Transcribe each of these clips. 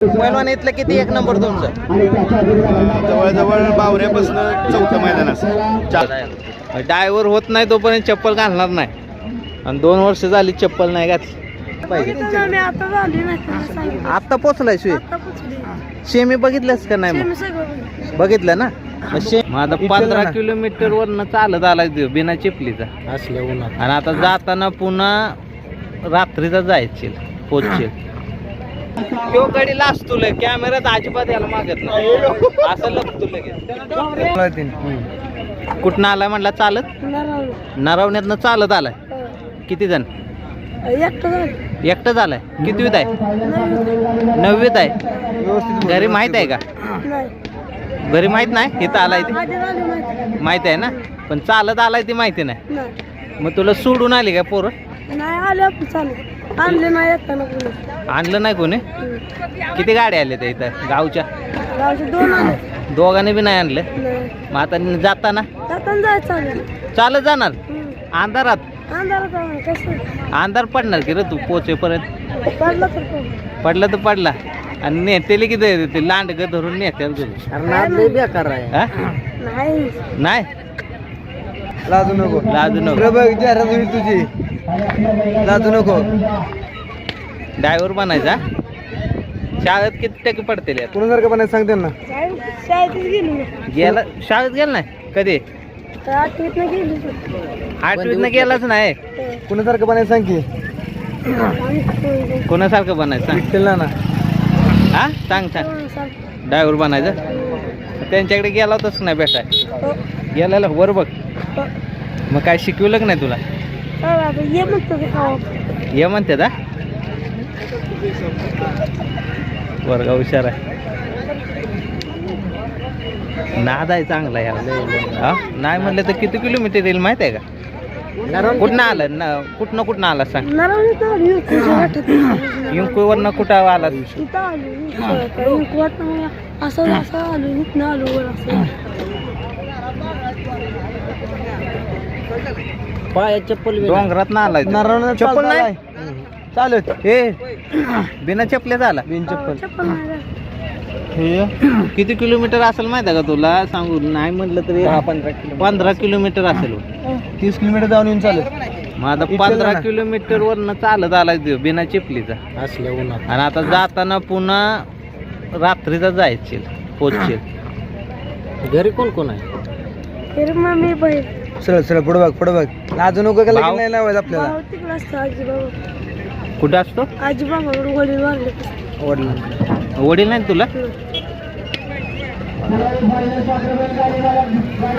पैलवान इथलं किती? एक नंबर तुमचं. जवळजवळ बावऱ्यापासून चौथं मैदान असं. डायव्हर होत नाही तोपर्यंत चप्पल घालणार नाही. आणि दोन वर्ष झाली चप्पल नाही घातली. पाहिजे. मी आता झाली नाही तुला सांगितलं. आता पोचलाय शिव पोचली. शेमी बघितलंस का नाही बघितलं. ना? शे आता पंधरा किलोमीटर वरनं चालत आलाय तो बिना चिपलीचा. असल्या उन्हात. आणि आता जाताना पुन्हा रात्रीचा जायची पोचशील तो गडीला असतो लय कॅमेऱ्यात अजिबात याला मागत नाही. असं लपतो लगेच कुठनं आलाय म्हणला चालत? नरावलं. नरवण्यातनं चालत आलाय. किती जण? एकटं झालं एकटंच आलाय कितवीत आहे? नववीत आहे. घरी माहीत आहे का? नाही घरी माहीत नाही? इथं आलाय ते. माहिती आहे ना? पण चालत आलाय ती माहिती नाही. मग तुला सोडून आली का पोरं? नाही आले आपण चालू. आणले नाही येताना कोणी. आणलं नाही कोणी? हम्म. किती गाड्या आल्या त्या इथं? गावच्या? गावचे दोन आले दोघांनी बी नाही आणलं? नाही. मग आता जाताना? जाताना जायचं चालू चालत जाणार? हम्म. अंधारात? अंधारात आम्हाला कसं? अंधार पडणार की रे तू पोचेपर्यंत? पडलं तर कोण पडला तर पडला. आणि नेतेले किती ते? लांडग धरून नेत्याला तुझं बेकार हा? नाही. नाही? लाजू नको. लाजू नको. बघ जाहिरात होईल तुझी. लाजू नको. ड्रायव्हर बनायचा. शाळेत किती टक्के पडतील यात? कुणासारखं पण सांगते ना शाळेतच गेली गेला शाळेत गेला नाही? कधी? तर गेली होती. आठवीतनं गेलाच नाही. कुणासारखं पण सांग की. कोणासारखं बनायचं सांग. ना हा? सांग सांग. ड्रायव्हर बनायचं. त्यांच्याकडे गेला होताच नाही भेटाय हो. गेलेला वर बघ. मग काय शिकवलं का नाही तुला? ये म्हणतो. ये दा? वर्गा हुशार आहे. नाद आहे चांगला यार हा? नाही म्हणलं तर किती किलोमीटर येईल माहीत आहे का? कुठनं आलं? ना कुठनं कुठनं आला सांग. युंकुवरनं कुठं आला? असं असं आलो इथनं आलो. पाया चप्पल डोंगरात ना आलाय तू. चप्पल नाही? चालत हे बिना चपल्याचा आला. बिन चप्पल. नाही? हे किती किलोमीटर असेल माहिती आहे का तुला? सांगू नाही म्हटलं तरी दहा पंधरा किलो पंधरा किलोमीटर असेल. हो. तीस किलोमीटर जाऊन येऊन चालत मग आता इथलं पंधरा ना. किलोमीटर वरनं चालत आलाय तो बिना चिपलीचा. असल्या उन्हात. आणि आता जाताना पुन्हा रात्रीचा जायची पोचशील घरी कोण कोण आहे? तरी मम्मी बहीण सरळ सरळ पुढे बघ पुढे बघ. लाजू नको का भाऊ? लगेच नाही लावायचं आपल्याला? तिकडं असतं आजीबाबा कुठं असतो? वडील वारले. वडिलांना वडील नाही तुला?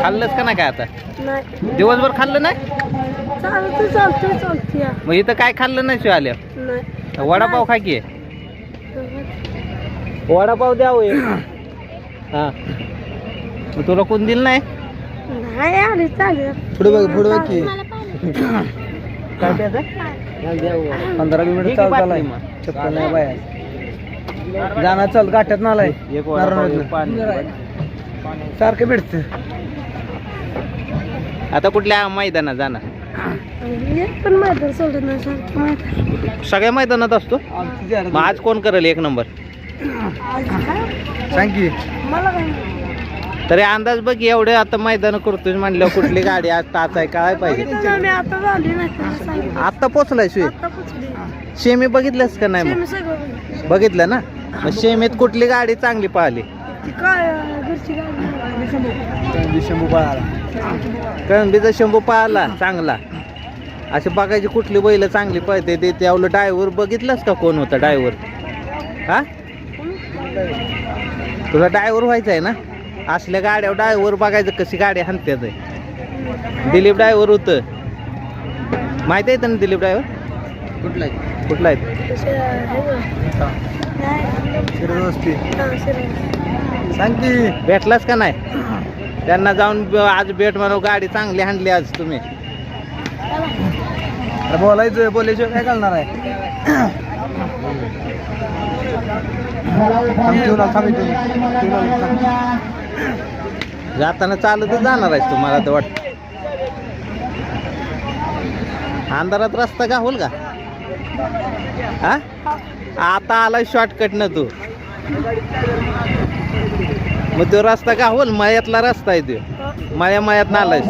खाल्लंच का नाही काय आता? नाही. दिवसभर खाल्लं नाही? चालतं चालतं चालतं या मग इथं काय खाल्लं नाही शिव आल्या नाही. वडापाव खा की. वडापाव द्यावं एक. हा. मग तुला कोण दिलं नाही? नाही आली पुढे बघ पुढे बघ की. काय पंधरा मग. चप्पल नाही बाया जाणार चल गाठ्यात ना आलाय एक वडापाव, नारायणवाडीला. एक पाणी. सारखं भेटत. आता कुठल्या मैदानात जाणार? एक पण मैदान सोडत सगळ्या मैदानात असतो? मग आज कोण करेल एक नंबर? सांग की. मला. तरी अंदाज बघ एवढे आता मैदान करतोय म्हणलं कुठली गाडी आज ताच आहे काय पाहिजे? आता आता पोचलाय शिव आता शेमी बघितलंस का नाही मग? बघितलं. ना? मग शेमीत कुठली गाडी चांगली पाहिली? कळंबीचा शंभू पाहिला चांगला. अशी बघायची कुठली बैल चांगली पळते ते त्यावलं डायव्हर बघितलंस का कोण होता डायव्हर हा? तुला डायव्हर व्हायचं आहे ना? असल्या गाड्या डायव्हर बघायचं कशी गाडी हाणत्यात. आहे दिलीप डायव्हर होतं. माहिती आहे ना दिलीप डायव्हर कुठला कुठला आहे? हा. सांग की. भेटलास का नाही? त्यांना जाऊन आज भेट म्हणून गाडी चांगली हाणली आज तुम्ही. अरे बोलायचं बोलायचं काय घालणार आहे? आलो. जाताना चालतच जाणार आहेस तुम्हाला तर वाटत. अंधारात रस्ता का होल का? हा? आता आलाय शॉर्टकट न तू. मग तो रस्ता का होल मळ्यातला रस्ता आहे तो. मळ्या मळ्यात नालायस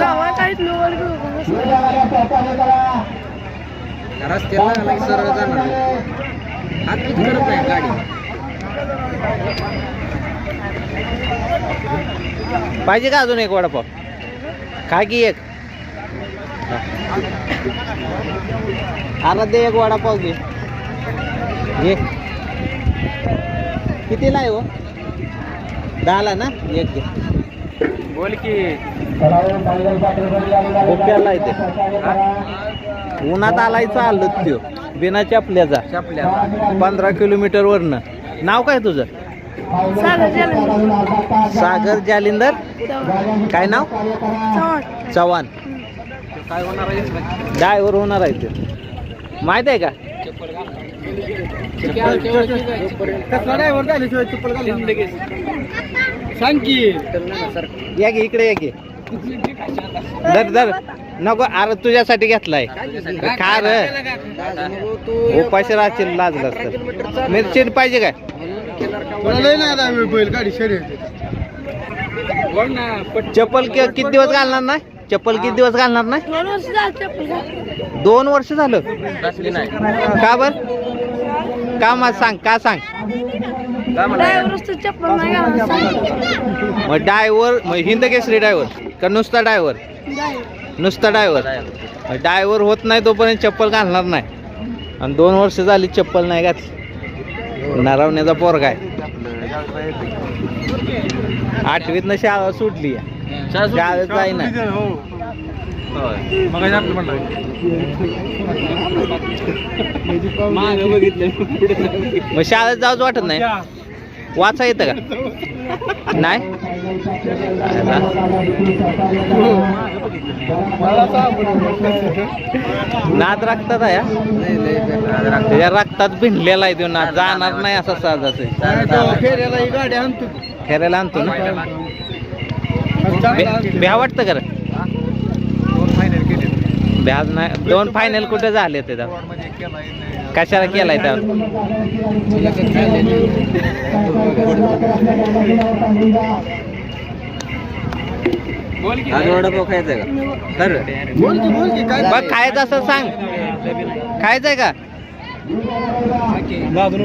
गावात आहेत लोवर घेऊ रस्त्याला सरळ जाणार. हात करत नाही गाडी? पाहिजे का अजून एक वडापाव? काय की एक? अरे एक वडापाव घे. घे. कितीला आहे हो? दहाला ना? एक घे. बोल की. बुक्याला आहे ते. उन्हात आलाय चाललो त्यो. बिना चपल्याचा. चपल्या पंधरा किलोमीटर वरनं नाव काय तुझं? सागर जालिंदर. काय नाव? चव्हाण. चव्हाण. काय होणार आहे ड्रायव्हर होणार आहे ते माहीत आहे का सांग की. या की इकडे या की. दर दर नको अरे तुझ्यासाठी घेतलाय. खा रे. उपाशी राहशील लाजला तर मिरची पाहिजे काय? चप्पल कि- किती दिवस घालणार नाही? चप्पल किती दिवस घालणार नाही? दोन वर्ष झालं का बर? का मग सांग का सांग? ड्रायव्हर चप्पल नाही मग डायव्हर मग हिंद केसरी ड्रायव्हर का नुसता ड्रायव्हर नुसता ड्रायव्हर ड्रायव्हर होत नाही तोपर्यंत चप्पल घालणार नाही. आणि दोन वर्ष झाली चप्पल नाही घातली. नरवण्याचा पोरगा आहे. आठवीतनं शाळा सुटली. शाळेत जाईना. मग शाळेत जाऊच वाटत नाही. वाचा येतं का? नाही? नाद रक्तात आहे हा? त्याच्या रक्तात भिनलेला आहे तो नाद. जाणार नाही असा सहजाच आहे. फेऱ्याला गाडी आणतो. फिरायला आणतो ना? भ्या- भ्या वाटतं कर भ्याज नाही दोन फायनल कुठे झाले ते कशाला केलाय त्या आज वडापाव खायचा का? खरं बोल की बोल की. काय बघ खायचं असं सांग. खायचंय का?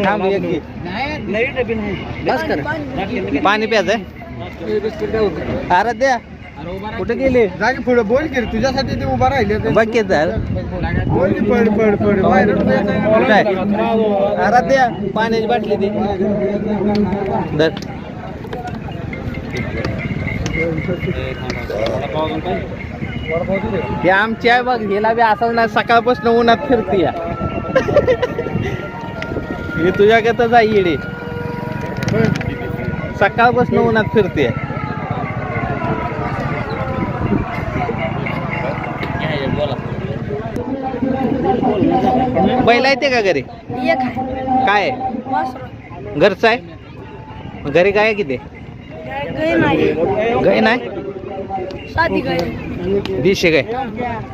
थांब एक घे. बस कर. पाणी प्यायचंय? अरे द्या कुठे गेले? जागी पुढे बोल की रे, तुझ्यासाठी ते उभा राहिले ते. बघ की तर बोल की पड पड पड बाहेर आहे? अरे द्या पाण्याची बाटली दे. धर. हे आमची आहे बघ हिला बी असं नाही सकाळपासून उन्हात फिरते या. हे तुझ्याकडे जा येडे. सकाळपासून उन्हात फिरते बैला येते का घरी? एक आहे. काय? आहे? वासरू. घरचं आहे? घरी काय किती? गाय नाही. गाय नाही? साधी गाय. दिशे गाय.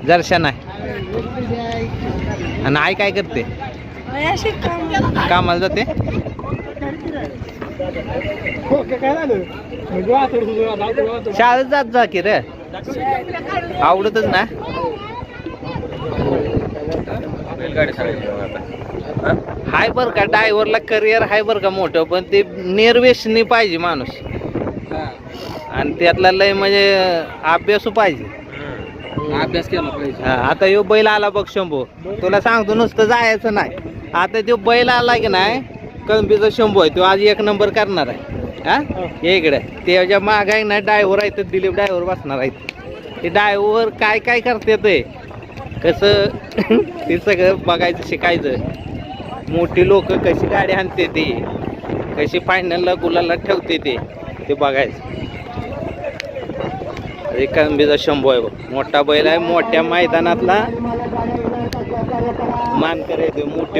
जरशा नाही. आणि आई काय करते? गाय अशी काम कामाला जाते? शाळेत जात जा की रे. आवडतच ना? हाय बर का ड्रायव्हरला करिअर हाय बर का मोठं पण ते निर्वेशनी पाहिजे माणूस. आणि त्यातला लय म्हणजे अभ्यासू पाहिजे. अभ्यास केला पाहिजे. हा, आता यो बैल आला बघ शंभू. तुला सांगतो नुसतं जायचं नाही. आता तो बैल आला की नाही कळंबीचा शंभू आहे तो आज एक नंबर करणार आहे. हा? ये इकडे. त्याच्या माग आहे ना ड्रायव्हर आहे तर दिलीप ड्रायव्हर बसणार आहेत ते ड्रायव्हर काय काय करते ते? कसं ते सगळं बघायचं शिकायचं. मोठी लोक कशी गाडी आणते ते कशी फायनलला गुलाला ठेवते ते ते बघायचं. एक कळंबीचा शंभू आहे बघ. मोठा बैल आहे मोठ्या मैदानातला मान करायचे मोठी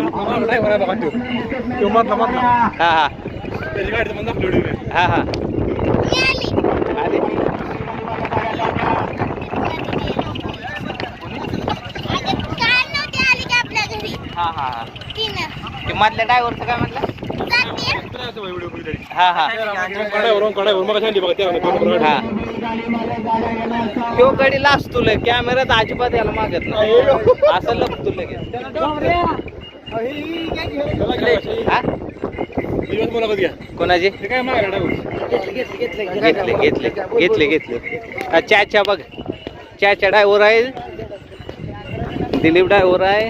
हा हा. हा हा अरे हा ते मधल्या ड्रायव्हरचं काय म्हटलं? हा हा. हा. तो गडी लाजतोय कॅमेरात अजिबात याला मागत नाही. असं लपतो लगेच. हा? कोणाची? घेतले घेतले घेतले घेतले. हा, चाच्या बघ. चाच्या ड्रायव्हर आहे. दिलीप ड्रायव्हर आहे.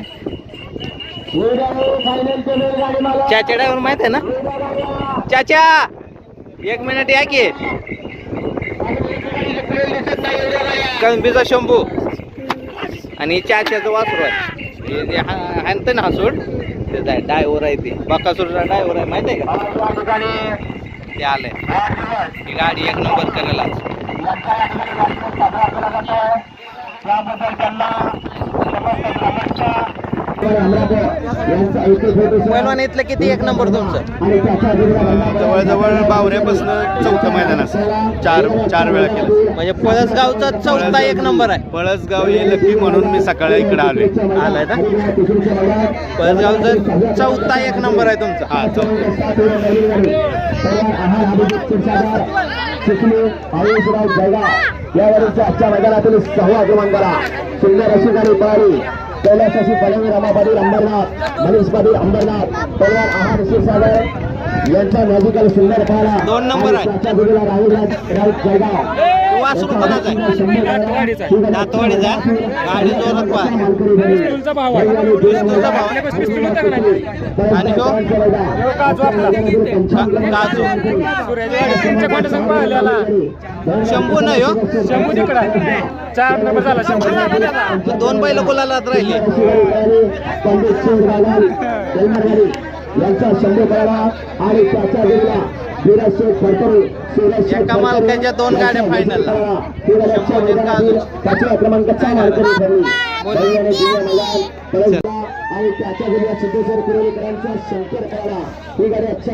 चाच्या ड्रायव्हर माहीत आहे ना? चाचा एक मिनिट या की. कळंबीचा शंभू. आणि चाच्याचं वासरू आहे. हे ना हसूड ते डायव्हर आहे ते. बकासूरचा डायव्हर आहे माहीत आहे का? ते आलंय. ही गाडी एक नंबर करायला पहिलवान इथलं किती? एक नंबर तुमचं. जवळजवळ बावऱ्यापासून चौथं मैदान असं चार चार वेळा केलं. म्हणजे पळसगावचा चौथा एक नंबर आहे. पळसगाव हे लकी म्हणून मी सकाळी इकडे आलोय. आलाय ना? पळसगावचा चौथा एक नंबर आहे तुमचा. हा चौथं. यावरच्या आजच्या मैदानातील सहावा क्रमांकाला सुंदर अशी गाडी पळाली. कैलास अशी पळवली रमापाटील अंबरनाथ मनीष पाटील अंबरनाथ पलवार आहार क्षीरसागर यांचा मॅजिकल सुंदर पाहला दोन नंबर राहुल राऊत जळगाव वासरू कोणाचा आहे? दातवाडीचा. आहे? गाडी जोरात. पिस्तूलचा भाव आहे. आणि? का- काजू. शंभू ना ह्यो चार नंबर झाला शंभर मग दोन बैल बोलायलाच राहिले. पंडित यांचा शंभू करावा आणि जोडीला एका मालकाच्या दोन गाड्या final ला. शंभू काजू. त्याच्या क्रमांकाचा मालकरी ठरली बोल. दैवाने दिव्य मैदान, पळसगाव आणि त्याच्या शंकर ही गाडी